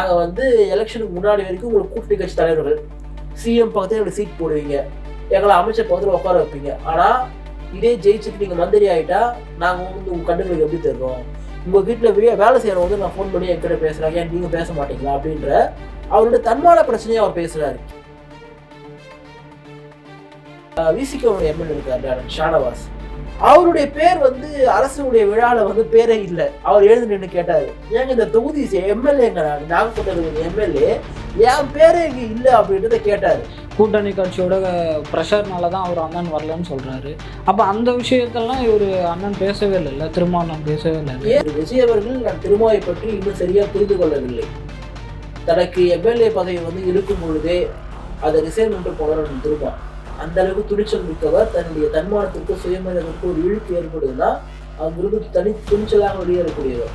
நாங்கள் வந்து எலெக்ஷனுக்கு முன்னாடி வரைக்கும் உங்களுக்கு கூட்டணி கட்சி தலைவர்கள் சிஎம் பக்கத்தில் எங்களுக்கு சீட் போடுவீங்க. எங்களை அமைச்சர் பக்கத்தில் உட்கார வைப்பீங்க. ஆனால் இதே ஜெயிச்சுட்டு நீங்கள் மந்திரி ஆகிட்டா நாங்கள் வந்து உங்கள் கண்டுகளுக்கு எப்படி தருவோம் உங்கள் வீட்டில் வே வேலை செய்கிறவங்க வந்து நான் ஃபோன் பண்ணி என்கிட்ட பேசுகிறாங்க ஏன் நீங்கள் பேச மாட்டீங்களா? அப்படின்ற அவரோட தன்மான பிரச்சனையை அவர் பேசுறாரு. விசிகவுடைய எம்எல்ஏ இருக்கார் ஷானவாஸ். அவருடைய பேர் வந்து அரசுடைய விழால வந்து பேரே இல்லை. அவர் எழுந்து நின்று கேட்டாரு. ஏங்க இந்த தொகுதி எம்எல்ஏங்க நான் எம்எல்ஏ என் பேரே இங்க இல்ல அப்படின்றத கேட்டாரு. கூட்டணி கட்சியோட ப்ரெஷர்னால தான் அவர் அண்ணன் வரலன்னு சொல்கிறாரு அப்போ அந்த விஷயத்தெல்லாம் இவர் அண்ணன் பேசவே இல்லைல்ல திரும்ப அண்ணன் பேசவே இல்லை விஜய் அவர்கள் நான் திருமாவை பற்றி இன்னும் சரியா புரிந்து கொள்ளவில்லை. தனக்கு எம்எல்ஏ பதவி வந்து இருக்கும் பொழுதே அதை ரிசைன் பண்ணிட்டு போனார் திருமா அந்த அளவுக்கு துணிச்சல் மிக்கவர் தன்னுடைய தன்மானத்திற்கு சுயமரியாதைக்கு ஒரு இழுக்கு ஏற்படுதுன்னா அங்கிருந்து தனி துணிச்சலாக வெளியேறக்கூடியவர்.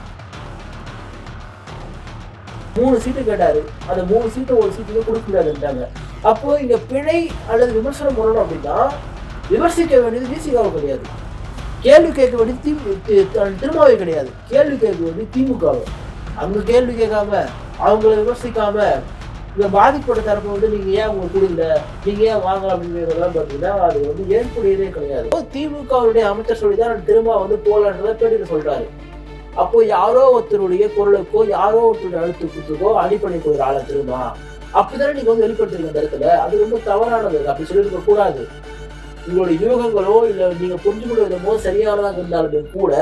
மூணு சீட்டு கேட்டாரு. அந்த மூணு சீட்டை ஒரு சீட்டுக்கு கொடுக்க முடியாதுன்றாங்க அப்போ இங்க பிழை அல்லது விமர்சனம் பண்ணணும் அப்படின்னா விமர்சிக்க வேண்டியது விசிகாவை கிடையாது. கேள்வி கேட்க வேண்டியது திமு திருமாவே கிடையாது. கேள்வி கேட்க வேண்டியது திமுகவை அங்க கேள்வி கேட்காம அவங்கள விமர்சிக்காம இந்த பாதிப்பட்ட தரப்பு வந்து நீங்க ஏன் அவங்க கொடுக்கல நீங்க ஏன் வாங்கலாம் அப்படிங்கிறதெல்லாம் பார்த்தீங்கன்னா அது வந்து ஏற்புடையதே கிடையாது. அப்போ திமுகவுடைய அமைச்சர் சொல்லி தான் திரும்ப வந்து போலான்றத பேட்டியில் சொல்றாரு. அப்போ யாரோ ஒருத்தருடைய குரலுக்கோ யாரோ ஒருத்தருடைய அழுத்தத்துக்கோ அடிப்படை போயிரு ஆளை திரும்ப அப்படிதானே நீங்க வந்து வெளிப்படுத்துறீங்க அந்த இடத்துல? அது ரொம்ப தவறானது. அப்படி சொல்லியிருக்க கூடாது. உங்களுடைய யூகங்களோ இல்ல நீங்க புரிஞ்சு கொள்ள விதமோ சரியானதாக இருந்தாலுமே கூட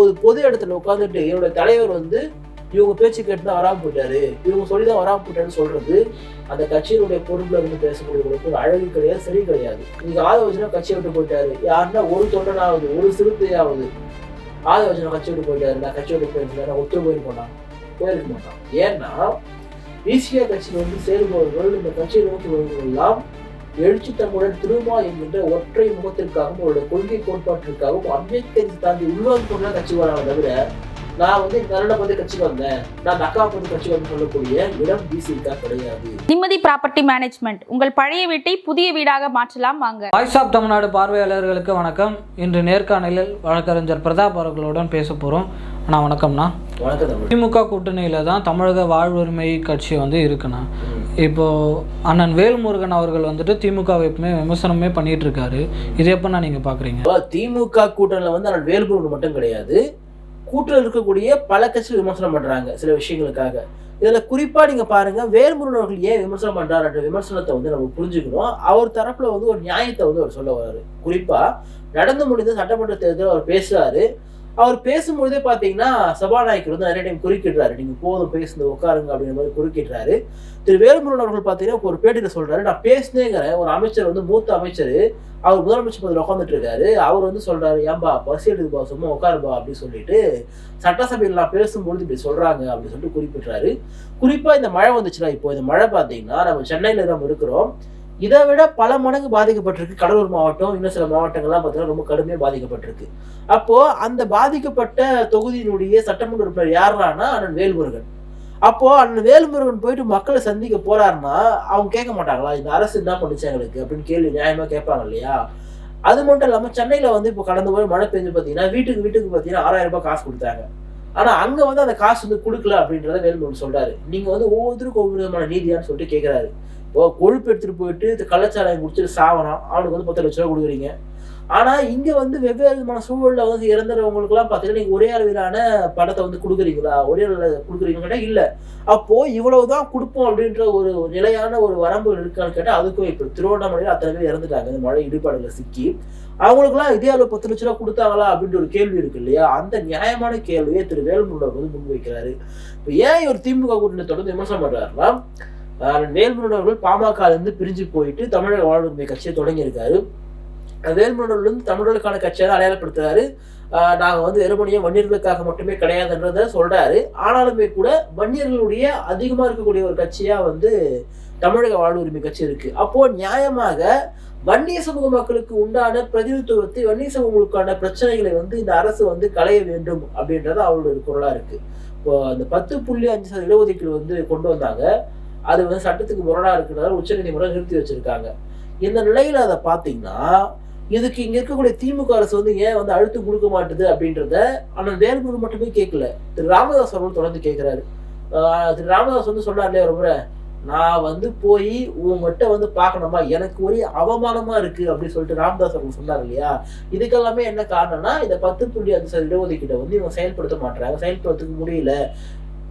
ஒரு பொது இடத்துல உட்காந்துட்டு என்னுடைய தலைவர் வந்து இவங்க பேச்சு கேட்டு தான் வராம போயிட்டாரு. இவங்க சொல்லி தான் வராம போயிட்டாருன்னு சொல்றது அந்த கட்சியினுடைய பொறுப்புல இருந்து பேசக்கூடியவங்களுக்கு ஒரு அழகு கிடையாது சரி கிடையாது. நீங்க ஆதவச்சனா கட்சியை விட்டு போயிட்டாரு. யாருன்னா ஒரு தொண்டனாவது ஒரு சிறுத்தையாவது ஆதவச்சுனா கட்சி விட்டு போயிட்டாரு. நான் கட்சி விட்டு போயிருந்தேன் ஒத்து ஒத்து போனான் போயிருக்க மாட்டான் ஏன்னா பிசிஆர் கட்சியில் வந்து சேருபவர்கள் இந்த கட்சியை நோக்கி வருவர்கள் எல்லாம் எழுச்சி தமிழர் திருமா என்கின்ற ஒற்றை முகத்திற்காகவும் அவருடைய கொள்கை கோட்பாட்டிற்காகவும் அம்பேத்கர் தாண்டி உள்வாங்க கட்சி வராங்க தவிர நான் வந்து இந்த கன்னட பத்தி கட்சிக்கு வந்தேன். நான் அக்கா பத்தி கட்சிக்கு வந்து சொல்லக்கூடிய இடம் பிசிகா கிடையாது. நிம்மதி ப்ராப்பர்ட்டி மேனேஜ்மெண்ட். உங்கள் பழைய வீட்டை புதிய வீடாக மாற்றலாம் வாங்க. வாய்ஸ் ஆஃப் தமிழ்நாடு பார்வையாளர்களுக்கு வணக்கம். இன்று நேர்காணலில் வழக்கறிஞர் பிரதாப் அவர்களுடன் பேச போகிறோம் அண்ணா வணக்கம்ண்ணா. வணக்கம் திமுக கூட்டணியில் தான் தமிழக வாழ்வுரிமை கட்சி வந்து இருக்குண்ணா. இப்போது அண்ணன் வேல்முருகன் அவர்கள் வந்துட்டு திமுகவை எப்பவுமே விமர்சனமே பண்ணிட்டு இருக்காரு. இது எப்போண்ணா நீங்கள் பார்க்குறீங்க திமுக கூட்டணியில் வந்து ஆனால் வேல்முருகன் மட்டும் கிடையாது. கூட்டில் இருக்கக்கூடிய பல கட்சிகள் விமர்சனம் பண்றாங்க சில விஷயங்களுக்காக. இதில் குறிப்பாக நீங்க பாருங்க வேல்முருகன் அவர்கள் ஏன் விமர்சனம் பண்ணுறாருன்ற விமர்சனத்தை வந்து நம்ம புரிஞ்சுக்கணும். அவர் தரப்புல வந்து ஒரு நியாயத்தை வந்து அவர் சொல்ல வர்றாரு. குறிப்பாக நடந்து முடிந்த சட்டமன்ற தேர்தலில் அவர் பேசுகிறாரு அவர் பேசும்பொழுதே பார்த்தீங்கன்னா சபாநாயகர் வந்து நிறைய டைம் குறுக்கிடுறாரு. நீங்கள் போதும் பேசுங்க உட்காருங்க அப்படிங்கிற மாதிரி குறுக்கிடுறாரு. திரு வேலுமுருகன் அவர்கள் பார்த்தீங்கன்னா ஒரு பேட்டியில் சொல்கிறாரு நான் பேசினேங்கிறேன் ஒரு அமைச்சர் வந்து மூத்த அமைச்சர் அவர் முதலமைச்சர் பதவியில் உட்காந்துட்டு இருக்காரு. அவர் வந்து சொல்கிறாரு ஏன்பா பசி எடுக்குப்பா சும்மா உட்காருப்பா அப்படின்னு சொல்லிட்டு சட்டசபையில் நான் பேசும்பொழுது இப்படி சொல்கிறாங்க அப்படின்னு சொல்லிட்டு குறிப்பிட்றாரு. குறிப்பாக இந்த மழை வந்துச்சுன்னா இப்போ இந்த மழை பார்த்தீங்கன்னா நம்ம சென்னையில் நம்ம இருக்கிறோம். இதை விட பல மடங்கு பாதிக்கப்பட்டிருக்கு. கடலூர் மாவட்டம் இன்னும் சில மாவட்டங்கள்லாம் பார்த்தீங்கன்னா ரொம்ப கடுமையாக பாதிக்கப்பட்டிருக்கு. அப்போ அந்த பாதிக்கப்பட்ட தொகுதியினுடைய சட்டமன்ற உறுப்பினர் யாரானா அண்ணன் வேல்முருகன். அப்போ அண்ணன் வேல்முருகன் போயிட்டு மக்களை சந்திக்க போறாருன்னா அவங்க கேட்க மாட்டாங்களா? இந்த அரசு என்ன பண்ணுச்சு எங்களுக்கு? அப்படின்னு கேள்வி நியாயமா கேட்பாங்க இல்லையா? அது மட்டும் இல்லாமல் சென்னையில் வந்து இப்போ கடந்த போய் மழை பெஞ்சு பார்த்தீங்கன்னா வீட்டுக்கு வீட்டுக்கு பார்த்தீங்கன்னா ஆறாயிரம் ரூபாய் காசு கொடுத்தாங்க. ஆனால் அங்கே வந்து அந்த காசு வந்து கொடுக்கல அப்படின்றத வேலுமணி சொல்கிறாரு நீங்கள் வந்து ஒவ்வொருத்தருக்கும் ஒவ்வொரு விதமான நீதியான்னு சொல்லிட்டு கேட்குறாரு இப்போ கொழுப்பு எடுத்துட்டு போயிட்டு இந்த கள்ளச்சாராயம் குடிச்சிட்டு சாவறான். அவனுக்கு வந்து பத்து லட்ச ரூபா கொடுக்குறீங்க. ஆனால் இங்கே வந்து வெவ்வேறு விதமான சூழலில் வந்து இறந்துறவங்களுக்குலாம் பார்த்தீங்கன்னா நீங்கள் ஒரே அளவிலான படத்தை வந்து கொடுக்குறீங்களா? ஒரே அளவில் கொடுக்குறீங்களா அப்போது இவ்வளவு தான் கொடுப்போம் அப்படின்ற ஒரு நிலையான ஒரு வரம்பு இருக்கான்னு கேட்டால் அதுக்கும் இப்போ திருவண்ணாமலையில் அத்தனை பேர் இறந்துட்டாங்க. இந்த மழை இடிபாடுகளை சிக்கி. அவங்களுக்குலாம் இதே அளவு பத்து லட்ச ரூபா கொடுத்தாங்களா அப்படின்ற ஒரு கேள்வி இருக்கு இல்லையா? அந்த நியாயமான கேள்வியை திரு வேல்முருகன் வந்து முன்வைக்கிறாரு இப்போ ஏன் இவர் திமுக கூட்டணி தொடர்ந்து விமர்சனம் பண்றாருன்னா ஆஹ் வேல்முருகன் அவர்கள் பிரிஞ்சு போயிட்டு தமிழக வாழ்வுரிமை கட்சியை தொடங்கியிருக்காரு. வேல்முருகன் வந்து தமிழர்களுக்கான கட்சியை தான் அடையாளப்படுத்துறாரு. நாங்கள் வந்து வெறுமனையே வன்னியர்களுக்காக மட்டுமே கிடையாதுன்றத சொல்றாரு. ஆனாலுமே கூட வன்னியர்களுடைய அதிகமாக இருக்கக்கூடிய ஒரு கட்சியாக வந்து தமிழக வாழ்வுரிமை கட்சி இருக்கு. அப்போ நியாயமாக வன்னிய சமூக மக்களுக்கு உண்டான பிரதிநிதித்துவத்தை வன்னிய சமூகங்களுக்கான பிரச்சனைகளை வந்து இந்த அரசு வந்து களைய வேண்டும் அப்படின்றது அவருடைய குரலாக குரலா இருக்கு. இப்போ அந்த பத்து புள்ளி அஞ்சு சதவீத இடஒதுக்கீடு வந்து கொண்டு வந்தாங்க. அது வந்து சட்டத்துக்கு முரணா இருக்கிறதால உச்சநீதிமன்றம் நிறுத்தி வச்சிருக்காங்க. இந்த நிலையில அதை பார்த்தீங்கன்னா இதுக்கு இங்க இருக்கக்கூடிய திமுக அரசு வந்து ஏன் வந்து அழுத்து கொடுக்க மாட்டுது அப்படின்றத ஆனால் வேல்முருகன் மட்டுமே கேட்கல. திரு ராமதாஸ் அவர்கள் தொடர்ந்து கேட்கிறாரு. திரு ராமதாஸ் வந்து சொன்னார் இல்லையா ஒரு முறை நான் வந்து போய் உங்ககிட்ட வந்து பார்க்கணுமா? எனக்கு ஒரே அவமானமா இருக்கு அப்படின்னு சொல்லிட்டு ராம்தாஸ் அவங்க சொன்னார் இல்லையா? இதுக்கெல்லாமே என்ன காரணம்னா இந்த பத்து புள்ளி அஞ்சு சதவீத இடஒதுக்கீட்டை வந்து இவங்க செயல்படுத்த மாட்டாங்க செயல்படுத்த முடியல.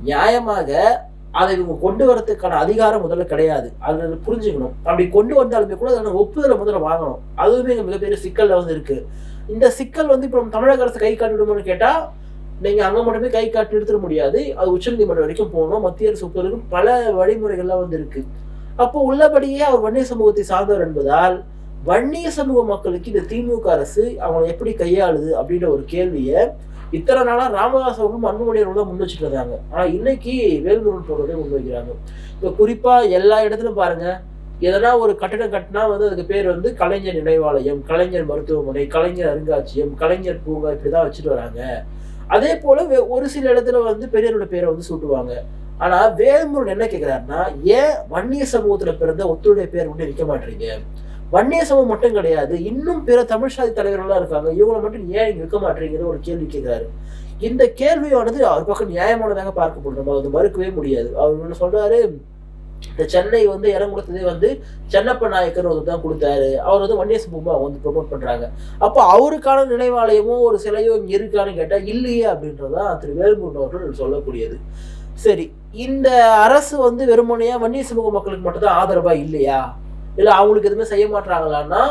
நியாயமாக அதை இவங்க கொண்டு வரதுக்கான அதிகாரம் முதல்ல கிடையாது. அது புரிஞ்சுக்கணும். அப்படி கொண்டு வந்தாலுமே கூட அதோட ஒப்புதலை முதல்ல வாங்கணும். அதுவுமே மிகப்பெரிய சிக்கல்ல வந்து இருக்கு. இந்த சிக்கல் வந்து இப்போ நம்ம தமிழக அரசு கை காட்டிவிடுமோன்னு கேட்டால் நீங்க அங்க மட்டுமே கை காட்டி நிறுத்த முடியாது. அது உச்சநீதிமன்றம் வரைக்கும் போகணும். மத்திய அரசு ஒப்புதலுக்கும் பல வழிமுறைகள்லாம் வந்து இருக்கு அப்போ உள்ளபடியே அவர் வன்னிய சமூகத்தை சார்ந்தவர் என்பதால் வன்னிய சமூக மக்களுக்கு இந்த திமுக அரசு அவங்களை எப்படி கையாளுது அப்படின்ற ஒரு கேள்வியை இத்தனை நாளாக ராமதாஸ் அவர்களும் அன்புமணியர்களும் தான் முன் வச்சுட்டு இருந்தாங்க. ஆனால் இன்னைக்கு வேல்முருகன் போன்றவரை முன் வைக்கிறாங்க. இப்போ குறிப்பாக எல்லா இடத்துலையும் பாருங்க. எதனா ஒரு கட்டடம் கட்டினா வந்து அதுக்கு பேர் வந்து கலைஞர் நினைவாலயம் கலைஞர் மருத்துவமனை கலைஞர் அருங்காட்சியம் கலைஞர் பூங்கா இப்படி தான் வச்சுட்டு வராங்க. அதே போல ஒரு சில இடத்துல வந்து பெரியவரோட பேரை வந்து சூட்டுவாங்க. ஆனா வேதமுருகன் என்ன கேட்கிறாருன்னா ஏன் வன்னிய சமூகத்துல பிறந்த ஒத்துழைய பேர் ஒன்று நிற்க மாட்டீங்க வன்னிய சமூகம் மட்டும் கிடையாது இன்னும் பிற தமிழ் சாதி தலைவர்கள்லாம் இருக்காங்க இவங்களை மட்டும் ஏன் நீங்க வைக்க மாட்டீங்கன்னு ஒரு கேள்வி கேட்கிறாரு இந்த கேள்வியானது அவர் பக்கம் நியாயமானதாக பார்க்கப்படும் அது மறுக்கவே முடியாது. அவர் என்ன சொல்றாரு இந்த சென்னை வந்து இடம் கொடுத்ததே வந்து சென்னப்ப நாயக்கர் ஒரு தான் கொடுத்தாரு. அவர் வந்து வன்னிய சமூகமா வந்து ப்ரொமோட் பண்ணுறாங்க அப்போ அவருக்கான நினைவாலயமும் ஒரு சிலையோ இங்கே இருக்கான்னு கேட்டால் இல்லையே அப்படின்றதான் திரு வேல்முருகன் அவர்கள் சொல்லக்கூடியது. சரி இந்த அரசு வந்து வெறுமனையா வன்னிய சமூக மக்களுக்கு மட்டும்தான் ஆதரவா இல்லையா? இல்ல அவங்களுக்கு எதுவுமே செய்ய மாட்டாங்களான்னா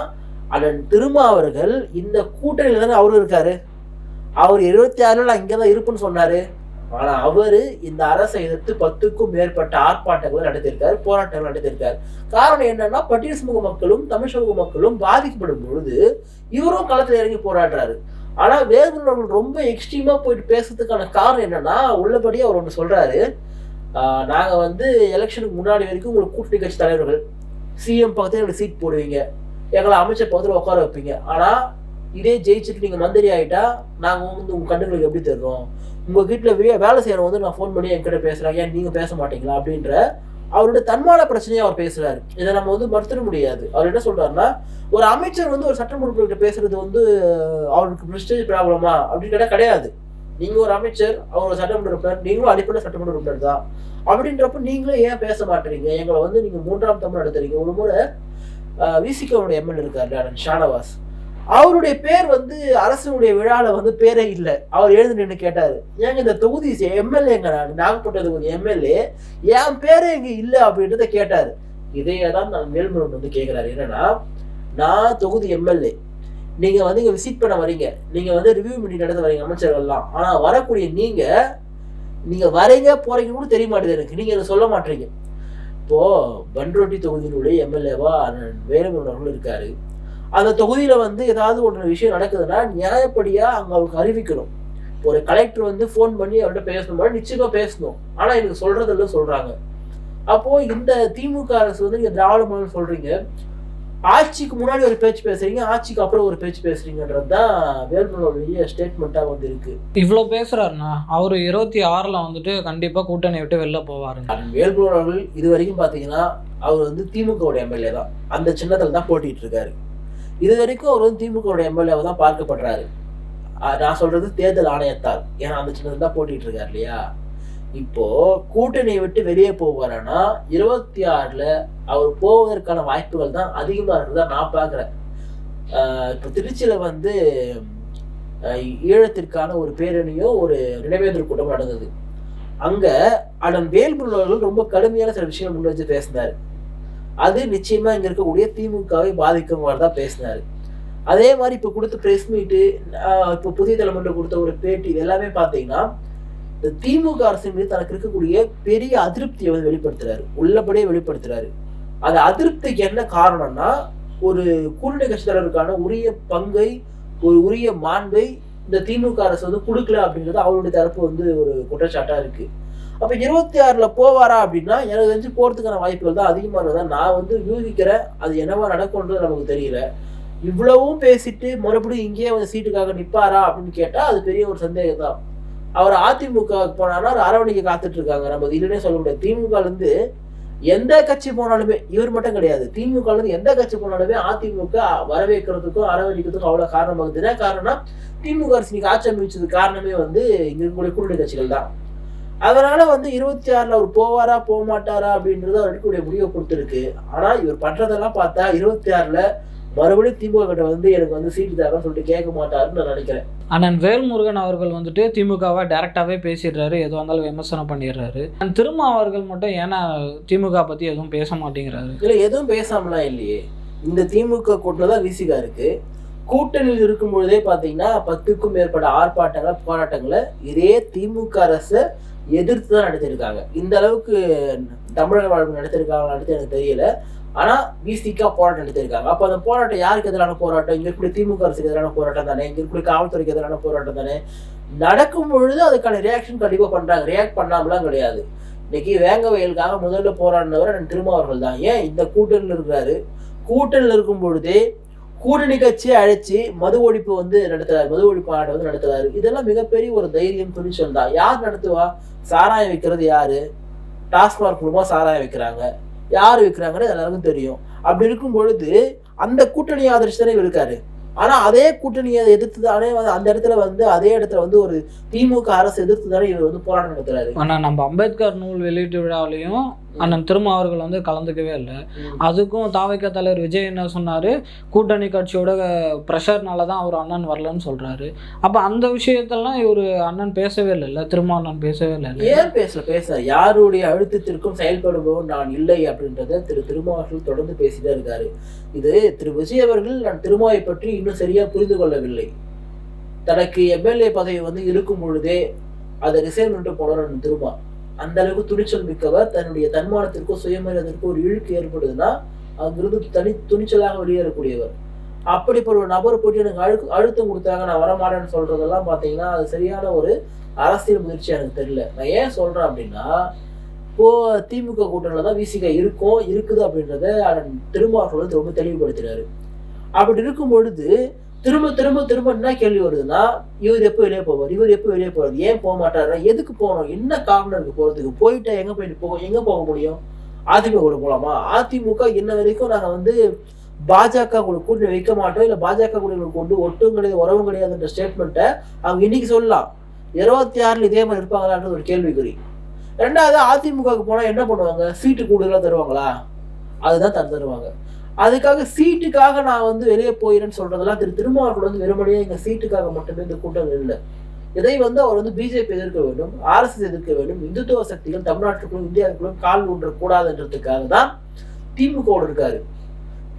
அண்ணன் திருமாவர்கள் இந்த கூட்டணியில தானே அவரும் இருக்காரு. அவர் இருபத்தி ஆறுல அங்கதான் இருப்புன்னு சொன்னாரு. ஆனால் அவர் இந்த அரசை எதிர்த்து பத்துக்கும் மேற்பட்ட ஆர்ப்பாட்டங்களை நடத்தியிருக்கார் போராட்டங்கள் நடத்தியிருக்கார். காரணம் என்னன்னா பட்டியல் சமூக மக்களும் தமிழ் சமூக மக்களும் பாதிக்கப்படும் பொழுது இவரும் களத்தில் இறங்கி போராடுறாரு. ஆனால் வேலுமணி ரொம்ப எக்ஸ்ட்ரீமாக போயிட்டு பேசுறதுக்கான காரணம் என்னன்னா உள்ளபடியே அவர் ஒன்று சொல்றாரு. நாங்கள் வந்து எலெக்ஷனுக்கு முன்னாடி வரைக்கும் உங்களுக்கு கூட்டணி கட்சி தலைவர்கள் சிஎம் பக்கத்தில் எங்களுக்கு சீட் போடுவீங்க. எங்களை அமைச்சர் பக்கத்தில் உட்கார வைப்பீங்க. ஆனால் இதே ஜெயிச்சுட்டு நீங்கள் மந்திரி ஆகிட்டா நாங்கள் வந்து உங்கள் கண்ணுங்களுக்கு எப்படி தருவோம் உங்கள் வீட்டில் வே வேலை செய்கிறவங்க வந்து நான் ஃபோன் பண்ணி என்கிட்ட பேசுகிறேன் ஏன் நீங்கள் பேச மாட்டீங்களா? அப்படின்ற அவருடைய தன்மான பிரச்சனையை அவர் பேசுகிறார் இதை நம்ம வந்து மறுத்துட முடியாது. அவர் என்ன சொல்கிறாருன்னா ஒரு அமைச்சர் வந்து ஒரு சட்டமன்ற உறுப்பினர்கிட்ட பேசுறது வந்து அவருக்கு பிரஸ்டேஜ் ப்ராப்ளமா அப்படின்னு கேட்டால் கிடையாது. நீங்கள் ஒரு அமைச்சர் அவர் ஒரு சட்டமன்ற உறுப்பினர் நீங்களும் அடிப்படை சட்டமன்ற உறுப்பினர் தான். அப்படின்றப்ப நீங்களும் ஏன் பேச மாட்டேறீங்க எங்களை வந்து நீங்கள் மூன்றாம் தமிழ் நடத்துறீங்க. ஒரு முறை விசிகவுடைய எம்எல்ஏ இருக்காரு ஷானவாஸ். அவருடைய பேர் வந்து அரசனுடைய விழால வந்து பேரே இல்லை. அவர் எழுந்து நின்று கேட்டாரு. ஏங்க இந்த தொகுதி எம்எல்ஏங்க நான் நாகப்பட்டினம் தொகுதி எம்எல்ஏ என் பேரே இங்க இல்லை அப்படின்றத கேட்டாரு. இதையே தான் நான் மேல்முருகன் வந்து கேட்கிறாரு என்னன்னா நான் தொகுதி எம்எல்ஏ. நீங்க வந்து இங்க விசிட் பண்ண வரீங்க. நீங்க வந்து ரிவ்யூ மீட்டிங் நடத்த வரீங்க அமைச்சர்கள்லாம். ஆனா வரக்கூடிய நீங்க நீங்க வரீங்க போறீங்கன்னு கூட தெரிய மாட்டேது எனக்கு. நீங்க அதை சொல்ல மாட்டீங்க. இப்போ பன்ரோட்டி தொகுதியினுடைய எம்எல்ஏவா வேலுமணி அவர்கள் இருக்காரு. அந்த தொகுதியில வந்து ஏதாவது ஒரு விஷயம் நடக்குதுன்னா நியாயப்படியா அங்க அவருக்கு அறிவிக்கணும். ஒரு கலெக்டர் வந்து ஃபோன் பண்ணி அவர்கிட்ட பேசணுமா. நிச்சயமா பேசணும். ஆனா எனக்கு சொல்றதில்ல சொல்றாங்க. அப்போ இந்த திமுக அரசு வந்து நீங்க திராவிட மாடல் சொல்றீங்க. ஆட்சிக்கு முன்னாடி ஒரு பேச்சு பேசுறீங்க ஆட்சிக்கு அப்புறம் ஒரு பேச்சு பேசுறீங்கன்றது தான் வேலுமணியுடைய ஸ்டேட்மெண்ட்டா வந்து இருக்கு இவ்வளோ பேசுறாருண்ணா. அவர் இருபத்தி ஆறில் வந்துட்டு கண்டிப்பாக கூட்டணி விட்டு வெளில போவாருங்க. வேல்முருகன் அவர்கள் இது வரைக்கும் பாத்தீங்கன்னா அவர் வந்து திமுகவுடைய எம்எல்ஏ தான். அந்த சின்னத்துல தான் போட்டிட்டு இருக்காரு. இது வரைக்கும் அவர் வந்து திமுகவோட எம்எல்ஏவை தான் பார்க்கப்படுறாரு. நான் சொல்றது தேர்தல் ஆணையத்தால். ஏன்னா அந்த சின்னதில் தான் போட்டிட்டு இருக்காரு இல்லையா? இப்போ கூட்டணியை விட்டு வெளியே போவாருன்னா இருபத்தி ஆறுல அவர் போவதற்கான வாய்ப்புகள் தான் அதிகமா இருக்குதா நான் பாக்குறேன் இப்போ திருச்சியில வந்து ஈழத்திற்கான ஒரு பேரணியோ ஒரு நினைவேந்தர் கூட்டம் நடந்தது. அங்க அதன் வேல்புள்ளவர்கள் ரொம்ப கடுமையான சில விஷயங்கள் முன் வச்சு பேசினாரு. அது நிச்சயமா இங்க இருக்கக்கூடிய திமுகவை பாதிக்கும் மாதிரி தான் பேசினாரு. அதே மாதிரி இப்ப கொடுத்த பிரஸ் மீட்டு இப்போ புதிய தலைமுறை கொடுத்த ஒரு பேட்டி இது எல்லாமே பாத்தீங்கன்னா இந்த திமுக அரசு மீது தனக்கு இருக்கக்கூடிய பெரிய அதிருப்தியை வந்து வெளிப்படுத்துறாரு. உள்ளபடியே வெளிப்படுத்துறாரு. அந்த அதிருப்திக்கு என்ன காரணம்னா ஒரு கூட்டணி கட்சி தலைவருக்கான உரிய பங்கை ஒரு உரிய மாண்பை இந்த திமுக அரசு வந்து கொடுக்கல அப்படின்றது அவருடைய தரப்பு வந்து ஒரு குற்றச்சாட்டா இருக்கு. அப்போ இருபத்தி ஆறில் போவாரா அப்படின்னா எனக்கு தெரிஞ்சு போகிறதுக்கான வாய்ப்புகள் தான் அதிகமா நான் வந்து யூகிக்கிறேன் அது என்னவா நடக்கும்ன்றது நமக்கு தெரியல. இவ்வளவும் பேசிட்டு மறுபடியும் இங்கேயே வந்து சீட்டுக்காக நிற்பாரா அப்படின்னு கேட்டால் அது பெரிய ஒரு சந்தேகம் தான் அவர் அதிமுக போனாருன்னா அவர் அரவணைக்கு காத்துட்டு இருக்காங்க நம்ம இல்லைன்னே சொல்ல முடியாது. திமுகலேருந்து எந்த கட்சி போனாலுமே இவர் மட்டும் கிடையாது. திமுகலேருந்து எந்த கட்சி போனாலுமே அதிமுக வரவேற்கிறதுக்கும் அரவணைக்கிறதுக்கும் அவ்வளோ காரணமாகுது என்ன காரணம்னா திமுக அரசு இன்னைக்கு ஆட்சி அமைச்சது காரணமே வந்து இங்கே இருக்கக்கூடிய கூட்டணி கட்சிகள் தான். அதனால வந்து இருபத்தி ஆறுல அவர் போவாரா போக மாட்டாரா அப்படின்றது அவர் எடுக்கக்கூடிய முடிவை பொறுத்திருக்கு. ஆனா இவர் பண்றதெல்லாம் பார்த்தா இருபத்தி ஆறுல மறுபடியும் திமுக கிட்ட வந்து எனக்கு வந்து சீட்டு தாங்க சொல்லிட்டு கேட்க மாட்டாருன்னு நான் நினைக்கிறேன். அண்ணன் வேல்முருகன் அவர்கள் வந்துட்டு திமுகவை டைரெக்டாகவே பேசிடுறாரு எதுவாக இருந்தாலும் விமர்சனம் பண்ணிடுறாரு. அண்ட் திருமா அவர்கள் மட்டும் ஏன்னா திமுக பற்றி எதுவும் பேச மாட்டேங்கிறாரு. இதுல எதுவும் பேசாமலாம் இல்லையே. இந்த திமுக கூட்டில் தான் விசிகா இருக்கு. கூட்டணியில் இருக்கும் பொழுதே பார்த்தீங்கன்னா பத்துக்கும் மேற்பட்ட ஆர்ப்பாட்டங்கள் போராட்டங்களை இதே திமுக அரசை எதிர்த்து தான் நடத்திருக்காங்க இந்த அளவுக்கு தமிழக வாழ்வு நடத்திருக்காங்க நடத்தி எனக்கு தெரியல. ஆனா விசிகா போராட்டம் நடத்திருக்காங்க அப்ப அந்த போராட்டம் யாருக்கு எதிரான போராட்டம்? இங்க இருக்கக்கூடிய திமுக அரசுக்கு எதிரான போராட்டம் தானே? இங்க இருக்கக்கூடிய காவல்துறைக்கு எதிரான போராட்டம் தானே? நடக்கும் பொழுது அதுக்கான ரியாக்ஷன் கண்டிப்பா பண்றாங்க. ரியாக்ட் பண்ணாமலாம் கிடையாது. இன்னைக்கு வேங்க வயலுக்காக முதல்ல போராடினவர் திரும்ப திருமாவர்கள் தான். ஏன்? இந்த கூட்டணியில் இருக்கிறாரு. கூட்டணியில் இருக்கும் பொழுதே கூட்டணி கட்சியை அழைச்சி மது ஒழிப்பு வந்து நடத்துறாரு. மது ஒழிப்பு ஆட்டை வந்து நடத்துறாரு. இதெல்லாம் மிகப்பெரிய ஒரு தைரியம் துணிச்சல் தான் யார் நடத்துவா? சாராயம் விற்கிறது யாரு? டாஸ்மாக் மூலமா சாராயம் விற்கிறாங்க யார் விற்கிறாங்கன்னு எல்லாருக்கும் தெரியும். அப்படி இருக்கும் பொழுது அந்த கூட்டணி ஆதரிச்சுதானே இவர் இருக்காரு. ஆனா அதே கூட்டணியை எதிர்த்து தானே வந்து அந்த இடத்துல வந்து அதே இடத்துல வந்து ஒரு திமுக அரசு எதிர்த்து தானே இவர் வந்து போராட்டம் நடத்துறாரு. ஆனால் நம்ம அம்பேத்கர் நூல் வெளியீட்டு விழாவிலையும் அண்ணன் திருமா அவர்கள் வந்து கலந்துக்கவே இல்லை. அதுக்கும் தாவைக்க தலைவர் விஜய் என்ன சொன்னார்? கூட்டணி கட்சியோட ப்ரெஷர்னால தான் அவர் அண்ணன் வரலன்னு சொல்கிறாரு அப்போ அந்த விஷயத்தெல்லாம் இவர் அண்ணன் பேசவே இல்லைல்ல திருமா அண்ணன் பேசவே இல்லை ஏன் பேசல? பேச. யாருடைய அழுத்தத்திற்கும் செயல்படுபவன் நான் இல்லை அப்படின்றத திரு திருமாவர்கள் தொடர்ந்து பேசிட்டே இருக்காரு. இது திரு விஜய் அவர்கள் நான் திருமாவை பற்றி இன்னும் சரியா புரிந்து கொள்ளவில்லை. தனக்கு எம்எல்ஏ பதவி வந்து இருக்கும் பொழுதே அதை ரிசைன் பண்ணிட்டு போனவர் திருமா. அந்த அளவுக்கு துணிச்சல் மிக்கவர் தன்னுடைய தன்மானத்திற்கோ சுயமரியாதைக்கோ ஒரு இழுக்கு ஏற்படுதுன்னா அங்கிருந்து தனி துணிச்சலாக வெளியேறக்கூடியவர். அப்படிப்பட்ட ஒரு நபர் போயிட்டு எனக்கு அழு அழுத்தம் கொடுத்தாங்க நான் வரமாட்டேன்னு சொல்றதெல்லாம் பார்த்தீங்கன்னா அது சரியான ஒரு அரசியல் முயற்சி எனக்கு தெரியல. நான் ஏன் சொல்றேன் அப்படின்னா இப்போ திமுக கூட்டணியில் தான் விசிக இருக்கும் இருக்குது அப்படின்றத அண்ணன் திருமாவர்கள் ரொம்ப தெளிவுபடுத்துறாரு அப்படி இருக்கும் பொழுது திரும்ப திரும்ப திரும்ப என்ன கேள்வி வருதுன்னா இவர் எப்போ வெளியே போவார்? இவர் எப்போ வெளியே போவார்? ஏன் போக மாட்டாரு? எதுக்கு போகணும்? என்ன காரணம் இருக்கு போகிறதுக்கு போயிட்டா எங்கே போயிட்டு போக எங்கே போக முடியும்? அதிமுக கூட போலாமா? அதிமுக இன்ன வரைக்கும் நாங்கள் வந்து பாஜக கூட கூட்டணி வைக்க மாட்டோம். இல்லை பாஜக கூட கொண்டு ஒட்டும் கிடையாது உறவும் கிடையாதுன்ற ஸ்டேட்மெண்ட்டை அவங்க இன்னைக்கு சொல்லலாம். இருபத்தி ஆறுல இதே மாதிரி இருப்பாங்களான்றது ஒரு கேள்விக்குறி. ரெண்டாவது அதிமுகவுக்கு போனால் என்ன பண்ணுவாங்க? சீட்டு கூடுதலாக தருவாங்களா? அதுதான் தரு தருவாங்க. அதுக்காக சீட்டுக்காக நான் வந்து வெளியே போயிறேன்னு சொல்றதெல்லாம் திரு திருமாவர்கள் வந்து வெறுமனையே எங்க சீட்டுக்காக மட்டுமே இந்த கூட்டம் இல்லை. இதை வந்து அவர் வந்து பிஜேபி எதிர்க்க வேண்டும் ஆர்எஸ்எஸ் எதிர்க்க வேண்டும் இந்துத்துவ சக்திகள் தமிழ்நாட்டுக்குள்ளும் இந்தியாவுக்குள்ளும் கால் ஊன்ற கூடாதுன்றதுக்காக தான் திமுகவோட இருக்காரு.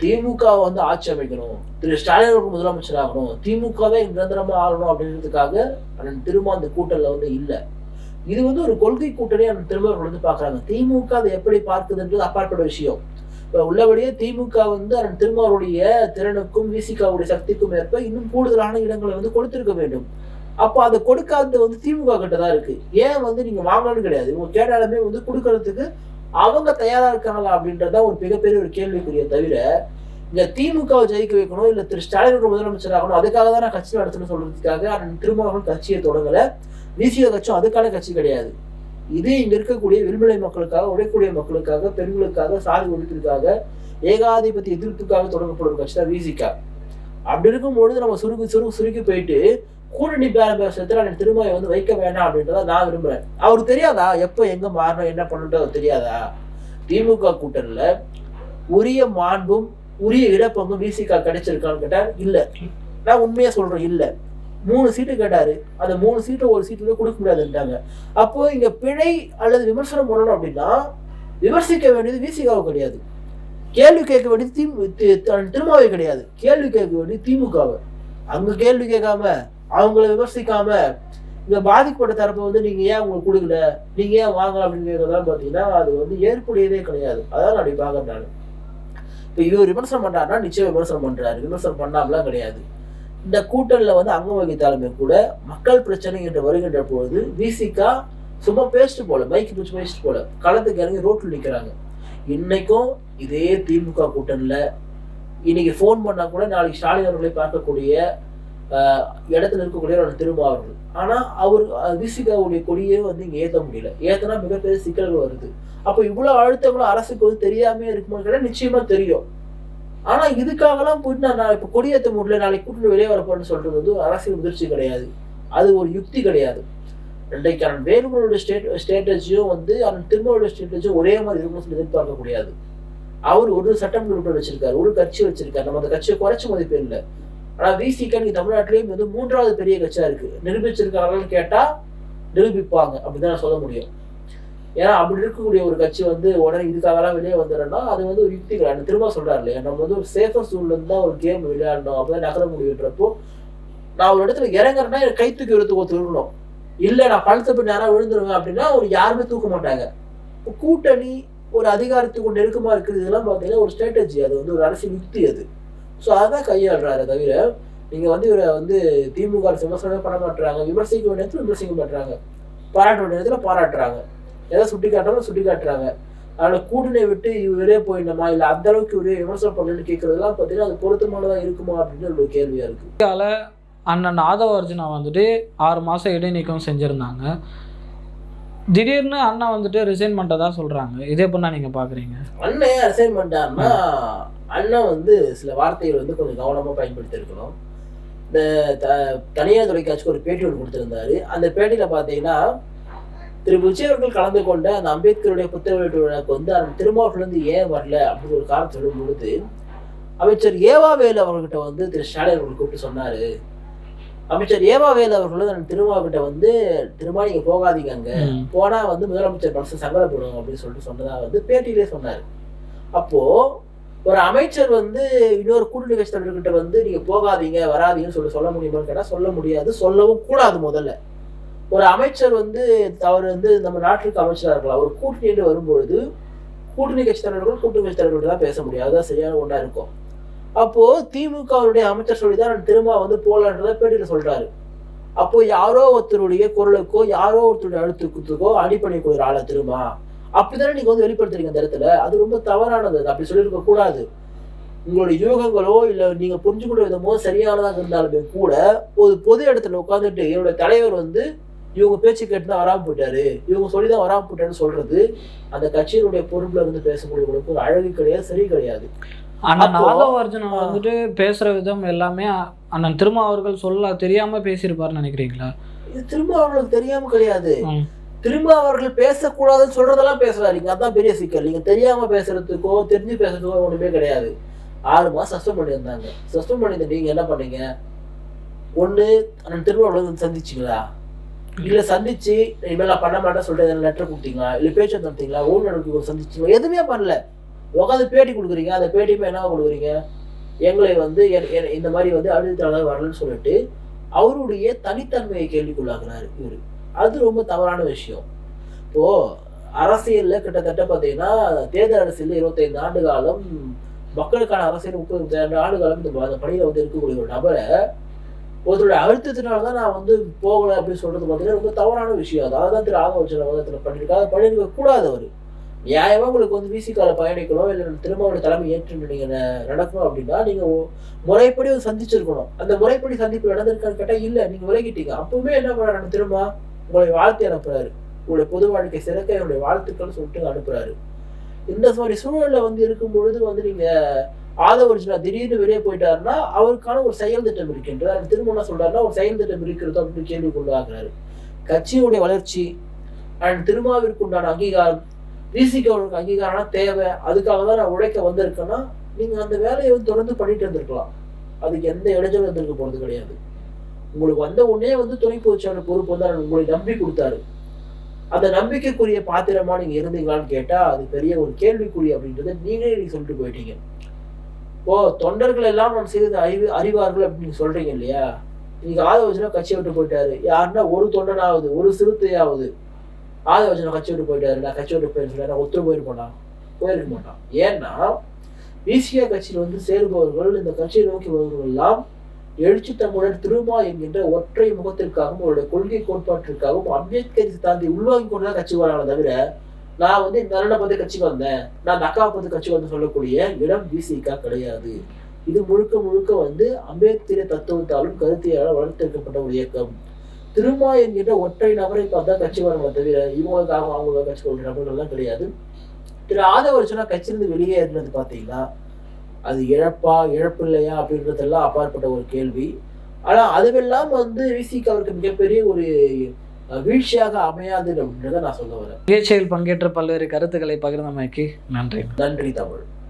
திமுக வந்து ஆட்சி அமைக்கணும். திரு ஸ்டாலின் அவர்கள் முதலமைச்சர் ஆகணும் திமுகவே நிரந்தரமா ஆகணும் அப்படின்றதுக்காக அண்ணன் திரும்ப அந்த கூட்டணில வந்து இல்லை. இது வந்து ஒரு கொள்கை கூட்டணி அந்த திருமாவர்கள் வந்து பாக்குறாங்க திமுக அதை எப்படி பார்க்குதுன்றது அப்பாற்பட்ட விஷயம். உள்ளபடியே திமுக வந்து அண்ணன் திருமாவருடைய திறனுக்கும் விசிகாவுடைய சக்திக்கும் ஏற்ப இன்னும் கூடுதலான இடங்களை வந்து கொடுத்திருக்க வேண்டும். அப்போ அதை கொடுக்காதது வந்து திமுக கிட்ட தான் இருக்கு. ஏன் வந்து நீங்க வாங்கணும்னு கிடையாது. இவங்க கேட்டாலுமே வந்து கொடுக்கறதுக்கு அவங்க தயாரா இருக்காங்களா அப்படின்றதான் ஒரு மிகப்பெரிய ஒரு கேள்விக்குரிய தவிர இந்த திமுகவை ஜெயிக்க வைக்கணும் இல்ல திரு ஸ்டாலின் முதலமைச்சர் ஆகணும் அதுக்காக தான் நான் கட்சி நடத்தணும்னு சொல்றதுக்காக அண்ணன் திருமாவளவன் கட்சியை தொடங்கல. விசிக கட்சியும் அதுக்கான கட்சி கிடையாது. இது இங்க இருக்கக்கூடிய வில்விலை மக்களுக்காக உழைக்கூடிய மக்களுக்காக பெண்களுக்காக சாதி ஒழிப்பிற்காக ஏகாதிபத்திய எதிர்ப்புக்காக தொடங்கப்படும் கட்சி தான் விசிகா அப்படி இருக்கும்பொழுது நம்ம சுருக்கு சுருக்கு சுருக்கி போயிட்டு கூட்டணி பேர பேசுறதுல எனக்கு திருமாவை வந்து வைக்க வேண்டாம் அப்படின்றத நான் விரும்புறேன். அவருக்கு தெரியாதா? எப்போ எங்க மாறணும் என்ன பண்ணணுன்றது அவருக்கு தெரியாதா? திமுக கூட்டணியில உரிய மாண்பும் உரிய இடப்பங்கும் விசிகா கிடைச்சிருக்கான்னு கேட்டா இல்ல. நான் உண்மையா சொல்றேன் இல்லை. மூணு சீட்டு கேட்டாரு. அந்த மூணு சீட்டை ஒரு சீட்டுல கொடுக்க முடியாதுன்ட்டாங்க. அப்போ இங்க பிழை அல்லது விமர்சனம் பண்ணணும் அப்படின்னா விமர்சிக்க வேண்டியது விசிகாவை கிடையாது. கேள்வி கேட்க வேண்டியது திமு தி- திருமாவை கிடையாது. கேள்வி கேட்க வேண்டியது திமுகவை. அங்க கேள்வி கேட்காம அவங்கள விமர்சிக்காம இந்த பாதிக்கப்பட்ட தரப்பை வந்து நீங்க ஏன் உங்களுக்கு கொடுக்கல? நீங்க ஏன் வாங்கலாம் அப்படின்னு கேட்கறதெல்லாம் பாத்தீங்கன்னா அது வந்து ஏற்புடையதே கிடையாது. அதான் நான் அப்படி பாக்குறேன் நான். இப்ப இவர் விமர்சனம் பண்றாருன்னா நிச்சயம் விமர்சனம் பண்றாரு. விமர்சனம் பண்ணாமலாம் கிடையாது. இந்த கூட்டணியில் வந்து அங்கம் வகித்தாலுமே கூட மக்கள் பிரச்சனை என்று வருகின்ற பொழுது விசிகா சும்மா பேஸ்ட் போல பைக் பிடிச்சி பேஸ்ட் போல களத்துக்கு இறங்கி ரோட்டில் நிற்கிறாங்க இன்னைக்கும் இதே திமுக கூட்டணியில் இன்னைக்கு ஃபோன் பண்ணா கூட நாளைக்கு ஸ்டாலின் அவர்களை பார்க்கக்கூடிய இடத்துல இருக்கக்கூடிய ஒரு திருமாவர்கள் ஆனால் அவர் விசிகாவுடைய கொடியே வந்து இங்கே ஏற்ற முடியல. ஏற்றினா மிகப்பெரிய சிக்கல்கள் வருது. அப்போ இவ்வளோ அழுத்தங்களும் அரசுக்கு வந்து தெரியாமே இருக்குமோ கேட்டால் நிச்சயமா தெரியும். ஆனால் இதுக்காகலாம் போயிட்டு நான் நான் இப்போ கொடியேற்ற முடியல நாளைக்கு கூட்டணி வெளியே வரப்போன்னு சொல்கிறது வந்து அரசியல் முதிர்ச்சி கிடையாது. அது ஒரு யுக்தி கிடையாது. இன்றைக்கு அவன் வேலுமனோட ஸ்டேட் ஸ்டேட்டஸையும் வந்து அவன் திருமணோட ஸ்டேட்டஸும் ஒரே மாதிரி இருக்கணும்னு சொல்லி எதிர்பார்க்க முடியாது. அவர் ஒரு சட்டமன்ற உறுப்பினர் வச்சிருக்காரு ஒரு கட்சி வச்சிருக்காரு. நம்ம அந்த கட்சியை குறைச்ச மதிப்பு இல்லை. ஆனால் விசிக நீங்க தமிழ்நாட்டிலேயும் வந்து மூன்றாவது பெரிய கட்சியாக இருக்குது நிரூபிச்சிருக்காங்கன்னு கேட்டால் நிரூபிப்பாங்க. அப்படிதான் நான் சொல்ல முடியும். ஏன்னா அப்படி இருக்கக்கூடிய ஒரு கட்சி வந்து உடனே இதுக்காகலாம் வெளியே வந்துடுறேன்னா அது வந்து ஒரு யுக்தி கிடையாது. திரும்ப சொல்றாரு இல்லையா? நம்ம வந்து ஒரு சேஃபர் சூழ்நிலை தான் ஒரு கேம் விளையாடணும். அப்பதான் நகர முடியுன்றப்போ நான் ஒரு இடத்துல இறங்குறேன்னா கை தூக்கி ஒரு தூக்கம் திருடணும். இல்லை நான் பழுத்த போய் நேரம் விழுந்துருவேன் அப்படின்னா ஒரு யாருமே தூக்க மாட்டாங்க. இப்போ கூட்டணி ஒரு அதிகாரத்துக்கு நெருக்கமாக இருக்குது இதெல்லாம் பார்த்தீங்கன்னா ஒரு ஸ்ட்ராட்டஜி அது வந்து ஒரு அரசியல் யுக்தி அது. ஸோ அதான் கையாளுறாரு தவிர நீங்கள் வந்து இவரை வந்து திமுக விமர்சனமே பண்ண மாட்டுறாங்க விமர்சிக்க வேண்டிய இடத்துல விமர்சிக்க மாட்டுறாங்க பாராட்ட வேண்டிய இடத்துல பாராட்டுறாங்க. எதை சுட்டி காட்டுறாங்க சுட்டி காட்டுறாங்க. அதனால கூட்டணியை விட்டு இவரே போயிடணுமா? இல்ல அந்த அளவுக்கு இவரே விமர்சனம் பண்ணணும்னு கேட்கறதுலாம் பார்த்தீங்கன்னா அது பொருத்தமானதா இருக்குமா அப்படின்னு ஒரு கேள்வியா இருக்கு. அண்ணன் ஆதவ அர்ஜுனா வந்துட்டு ஆறு மாதம் இடைநீக்கம் செஞ்சுருந்தாங்க. திடீர்னு அண்ணா வந்துட்டு ரிசைன் பண்ணிட்டதா சொல்கிறாங்க இதே பண்ணா நீங்கள் பார்க்குறீங்க அண்ணன் அசைன் பண்ணிட்டாருன்னா அண்ணன் வந்து சில வார்த்தைகள் வந்து கொஞ்சம் கவனமா பயன்படுத்தி இருக்கணும் இந்த த- தனியார் தொலைக்காட்சிக்கு ஒரு பேட்டி ஒன்று கொடுத்திருந்தாரு. அந்த பேட்டியில பாத்தீங்கன்னா திரு விஜய் அவர்கள் கலந்து கொண்ட அந்த அம்பேத்கருடைய புத்தக வெளியீட்டு விழாக்கு வந்து அந்த திருமாவளத்துல இருந்து ஏன் வரல அப்படின்னு ஒரு காரணம் சொல்லும் பொழுது அமைச்சர் ஏவாவேலு அவர்கிட்ட வந்து திரு ஸ்டாலின் அவர்கள் கூப்பிட்டு சொன்னாரு. அமைச்சர் ஏவாவேலு அவர்கள் வந்து அந்த திருமாவகிட்ட வந்து திருமா நீங்க போகாதீங்க அங்க. ம். போனா வந்து முதலமைச்சர் மனசு சங்கடப்படும் அப்படின்னு சொல்லிட்டு சொன்னதா வந்து பேட்டியிலே சொன்னாரு. அப்போ ஒரு அமைச்சர் வந்து இன்னொரு கூட்டணி கட்சி தலைவர்கிட்ட வந்து நீங்க போகாதீங்க வராதீங்கன்னு சொல்லி சொல்ல முடியுமான்னு கேட்டா சொல்ல முடியாது. சொல்லவும் கூடாது முதல்ல. ஒரு அமைச்சர் வந்து அவர் வந்து நம்ம நாட்டிற்கு அமைச்சராக இருக்கலாம். ஒரு கூட்டணி வரும்பொழுது கூட்டணி கட்சி தலைவர்கள் கூட்டணி கட்சி தலைவர்கள் தான் பேச முடியும். அதுதான் சரியான ஒன்றா இருக்கும். அப்போ திமுகவுடைய அமைச்சர் சொல்லிதான் நான் திரும்ப வந்து போலான்றதை பேட்டியில் சொல்றாரு. அப்போ யாரோ ஒருத்தருடைய குரலுக்கோ யாரோ ஒருத்தருடைய அழுத்தத்துக்கோ அடிப்படைக்கூடிய ஆளை திரும்ப அப்படித்தானே நீங்க வந்து வெளிப்படுத்துறீங்க அந்த இடத்துல. அது ரொம்ப தவறானது. அது அப்படி சொல்லியிருக்க கூடாது. உங்களுடைய யூகங்களோ இல்ல நீங்க புரிஞ்சுக்கூடிய விதமோ சரியானதாக இருந்தாலுமே கூட ஒரு பொது இடத்துல உட்காந்துட்டு என்னுடைய தலைவர் வந்து இவங்க பேச்சு கேட்டு தான் வராம போயிட்டாரு. இவங்க சொல்லிதான் வராம போயிட்டாருன்னு சொல்றது அந்த கட்சியினுடைய பொறுப்புல இருந்து பேசக்கூடியவங்களுக்கு ஒரு அழகு கிடையாது சரி கிடையாது. அண்ணன் அப்போ- ஆதவ அர்ஜுனா ஆ. வந்துட்டு பேசுகிற விதம் எல்லாமே அண்ணன் திருமா அவர்கள் சொல்ல தெரியாமல் பேசியிருப்பாருன்னு நினைக்கிறீங்களா? இது திரும்ப அவர்களுக்கு தெரியாம கிடையாது. திரும்ப அவர்கள் பேசக்கூடாதுன்னு சொல்றதெல்லாம் பேசுறாரு இங்க அதான் பெரிய சிக்கல். நீங்க தெரியாம பேசுறதுக்கோ தெரிஞ்சு பேசுறதுக்கோ ஒண்ணுமே கிடையாது. ஆறு மாசம் சஸ்பெண்ட் பண்ணியிருந்தாங்க. சஸ்பெண்ட் பண்ணியிருந்த நீங்க என்ன பண்ணீங்க? ஒண்ணு திரும்ப சந்திச்சீங்களா? இல்லை சந்திச்சு இனிமேல் நான் பண்ண மாட்டேன் சொல்லிட்டு லெட்டர் கொடுத்தீங்களா? இல்லை பேச்சு நடத்தீங்களா ஊர் நடக்கு சந்திச்சீங்களா? எதுவுமே பண்ணல. உட்காந்து பேட்டி கொடுக்குறீங்க. அந்த பேட்டியுமே என்ன கொடுக்குறீங்க? எங்களை வந்து இந்த மாதிரி வந்து அழுத்தாளர் வரலன்னு சொல்லிட்டு அவருடைய தனித்தன்மையை கேள்விக்குள்ளாக்குறாரு இவர். அது ரொம்ப தவறான விஷயம். இப்போ அரசியல்ல கிட்டத்தட்ட பார்த்தீங்கன்னா தேர்தல் அரசியல் இருபத்தைந்து ஆண்டு காலம் மக்களுக்கான அரசியல் முப்பது ஆண்டு காலம் இந்த பணியில் பணியில வந்து இருக்கக்கூடிய ஒரு நபரை ஒருத்தருடைய அழுத்தத்தினால தான் நான் வந்து போகலை அப்படின்னு சொல்றது பார்த்தீங்கன்னா ரொம்ப தவறான விஷயம். அதாவது தான் திரு ஆகவச்சன வந்து பண்ணியிருக்காங்க பண்ணியிருக்க கூடாது அவர். நியாயமாக உங்களுக்கு வந்து விசிகால பயணிக்கணும் இல்லை திருமாவோட தலைமை ஏற்று நீங்கள் நடக்கணும் அப்படின்னா நீங்கள் முறைப்படி வந்து சந்திச்சிருக்கணும். அந்த முறைப்படி சந்திப்பு நடந்திருக்கான்னு கேட்டால் இல்லை நீங்கள் விலகிட்டீங்க. அப்பவுமே என்ன பண்றாரு திரும்ப? உங்களை வாழ்த்து அனுப்புறாரு. உங்களுடைய பொது வாழ்க்கை சிறக்க என்னுடைய வாழ்த்துக்கள் சொல்லிட்டு அனுப்புறாரு. இந்த மாதிரி சூழலில் வந்து இருக்கும் பொழுது வந்து நீங்கள் ஆதவர்ஜுனா திடீர்னு வெளியே போயிட்டாருன்னா அவருக்கான ஒரு செயல் திட்டம் இருக்கின்றது அது திரும்ப என்ன சொல்றாருன்னா ஒரு செயல் திட்டம் இருக்கிறது அப்படின்னு கேள்வி கொண்டாக்குறாரு கட்சியுடைய வளர்ச்சி அண்ட் திருமாவிற்கு உண்டான அங்கீகாரம் விசிகவுக்கு அங்கீகாரம் தேவை. அதுக்காக தான் நான் உழைக்க வந்திருக்கேன்னா நீங்க அந்த வேலையை வந்து தொடர்ந்து பண்ணிட்டு இருந்திருக்கலாம். அதுக்கு எந்த இடைஞ்சலும் இருந்திருக்க போறது கிடையாது. உங்களுக்கு வந்த உடனே வந்து துணை பொதுச்சாளர் பொறுப்பு வந்து உங்களை நம்பி கொடுத்தாரு. அந்த நம்பிக்கைக்குரிய பாத்திரமா நீங்க இருந்தீங்களான்னு கேட்டா அது பெரிய ஒரு கேள்விக்குறி அப்படின்றத நீங்களே நீங்க சொல்லிட்டு போயிட்டீங்க. ஓ தொண்டர்கள் எல்லாம் நான் செய்தது அறிவு அறிவார்கள் அப்படின்னு சொல்றீங்க இல்லையா? இன்னைக்கு ஆதவச்சனா கட்சி விட்டு போயிட்டாரு. யாருன்னா ஒரு தொண்டனாவது ஒரு சிறுத்தையாவது ஆதவச்சனா கட்சி விட்டு போயிட்டாரு. நான் கட்சி விட்டு போயிருக்கேன் நான் ஒத்துரு போயிருப்பேனா போயிருக்க மாட்டான். ஏன்னா பிசிஆர் கட்சியில் வந்து சேருபவர்கள் இந்த கட்சியை நோக்கி வருபவர்கள் எல்லாம் எழுச்சி தமிழர் திருமா என்கின்ற ஒற்றை முகத்திற்காகவும் அவருடைய கொள்கை கோட்பாட்டிற்காகவும் அம்பேத்கர் சித்தாந்தி உள்வாங்கி கொண்டுதான் கட்சி வராங்க தவிர நான் வந்து இந்த அண்ணனை பார்த்து கட்சிக்கு வந்தேன். நான் அந்த அக்காவை பார்த்து கட்சிக்கு வந்து சொல்லக்கூடிய இடம் பிசிகா கிடையாது. இது முழுக்க முழுக்க வந்து அம்பேத்கரிய தத்துவத்தாலும் கருத்தியாலும் வளர்த்தெடுக்கப்பட்ட ஒரு இயக்கம். திருமா என்கின்ற ஒற்றை நபரை பார்த்தா கட்சி வரவங்க தவிர இவங்களுக்காக அவங்க கட்சி கொள்கிற நபர்கள்லாம் கிடையாது. திரு ஆதவர்ச்சனா கட்சியிலிருந்து வெளியே இருந்தது பார்த்தீங்கன்னா அது இழப்பா இழப்பு இல்லையா அப்படின்றதெல்லாம் அப்பாற்பட்ட ஒரு கேள்வி. ஆனா அதுவெல்லாம் வந்து விசிக்கு அவருக்கு மிகப்பெரிய ஒரு வீழ்ச்சியாக அமையாது அப்படின்றத நான் சொல்ல வரேன். நிகழ்ச்சியில் பங்கேற்ற பல்வேறு கருத்துக்களை பகிர்ந்தமைக்கு நன்றி. நன்றி தமிழ்.